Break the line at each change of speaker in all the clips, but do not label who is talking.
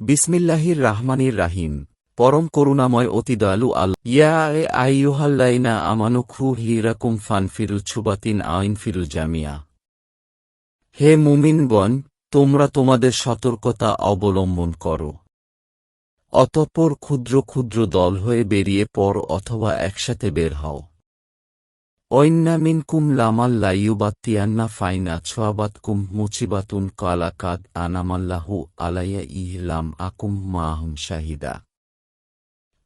বিসমিল্লাহির রাহমানির রাহিম। পরম করুণাময় অতি দয়ালু আল ইয়া আইয়ুহাল্লাইনা আমানু খু হিরাকুম ফানফিরু ছুবাতিন আইন ফিরু জামিয়া। হে মুমিনগণ তোমরা তোমাদের সতর্কতা অবলম্বন করো। অতঃপর ক্ষুদ্র ক্ষুদ্র দল হয়ে বেরিয়ে পর অথবা একসাথে বের হও। ঐন্না মিনকুম লামাল লাইয়ুবাত্তিয়ান্না ফাইনা ছোয়াবাতকুম মুচিবাতুন কালাকাদ আনামাল্লাহু আলাইয়া ইহলাম আকুম মাহুম শাহিদা।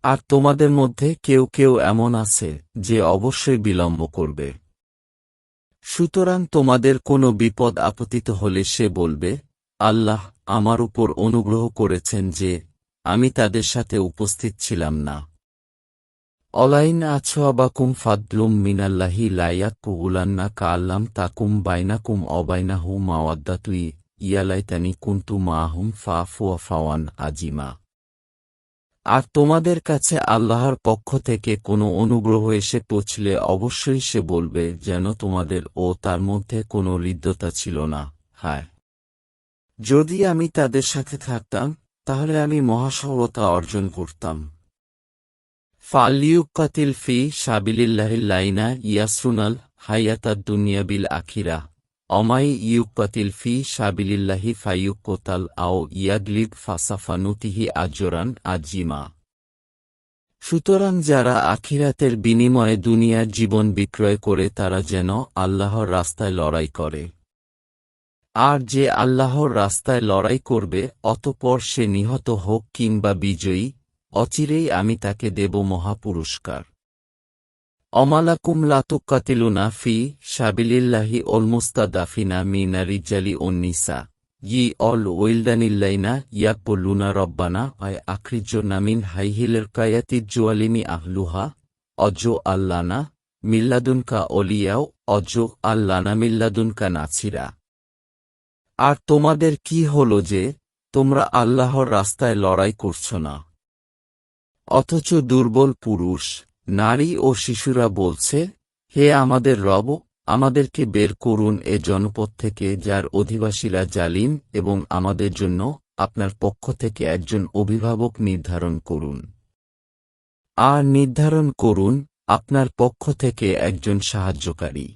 আর তোমাদের মধ্যে কেউ কেউ এমন আছে যে অবশ্যই বিলম্ব করবে। সুতরাং তোমাদের কোনো বিপদ আপতিত হলে সে বলবে, আল্লাহ আমার উপর অনুগ্রহ করেছেন যে আমি তাদের সাথে উপস্থিত ছিলাম না। অলাইন আছোয়াবাকুম ফাদলুম মিনাল্লাহি লাইয়াক কুগুলান্না কাল্লাম তাকুম বাইনাকুম অবাইনাহু মাওয়াদ্দাতুই ইয়ালাইতানি কুন্তু মাহুম ফা ফুয়া ফাওয়ান আজিমা আর তোমাদের কাছে আল্লাহর পক্ষ থেকে কোনো অনুগ্রহ এসে পৌঁছলে অবশ্যই সে বলবে যেন তোমাদের ও তার মধ্যে কোনো হৃদ্যতা ছিল না। হায়। যদি আমি তাদের সাথে থাকতাম, তাহলে আমি মহাসহরতা অর্জন করতাম। ফালিউকাতিল ফি সাবিলিল্লাহিল্লাইনা ইয়াসরুনাল হায়াতাদ দুনিয়া বিল আখিরা। অমাই ইউকাতিল ফি সাবিলিল্লাহি ফাইয়ুকোতাল আও ইয়াগলিব ফাসাফানুতিহি আজরান আজিমা সুতরাং যারা আখিরাতের বিনিময়ে দুনিয়ার জীবন বিক্রয় করে তারা যেন আল্লাহর রাস্তায় লড়াই করে। আর যে আল্লাহর রাস্তায় লড়াই করবে, অতপর সে নিহত হোক কিংবা বিজয়ী অচিরেই আমি তাকে দেব মহাপুরস্কার। অমালাকুম লাতুকাতিলুনা ফি সাবিলিল্লাহি অলমুস্তাদাফিনা মিনা রিজালি অন্নিসা ই অল ওয়েলদানিল্লাইনা ওইলদানিল্লাইনা ইয়াকবল্লুনা রব্বানা, আয় আখরিজ্জনা মিন হাইহিলের কায়াতিজ্জুয়ালিমি আহলুহা, অজ আল্লানা, মিল্লাদুনকা অলিয়াও, অজ আল্লানা মিল্লাদুনকা নাছিরা আর তোমাদের কি হল যে, তোমরা আল্লাহর রাস্তায় লড়াই করছ না? অথচ দুর্বল পুরুষ, নারী ও শিশুরা বলছে, হে আমাদের রব, আমাদেরকে বের করুন এ জনপদ থেকে যার অধিবাসীরা জালিম এবং আমাদের জন্য আপনার পক্ষ থেকে একজন অভিভাবক নির্ধারণ করুন। আর নির্ধারণ করুন আপনার পক্ষ থেকে একজন সাহায্যকারী।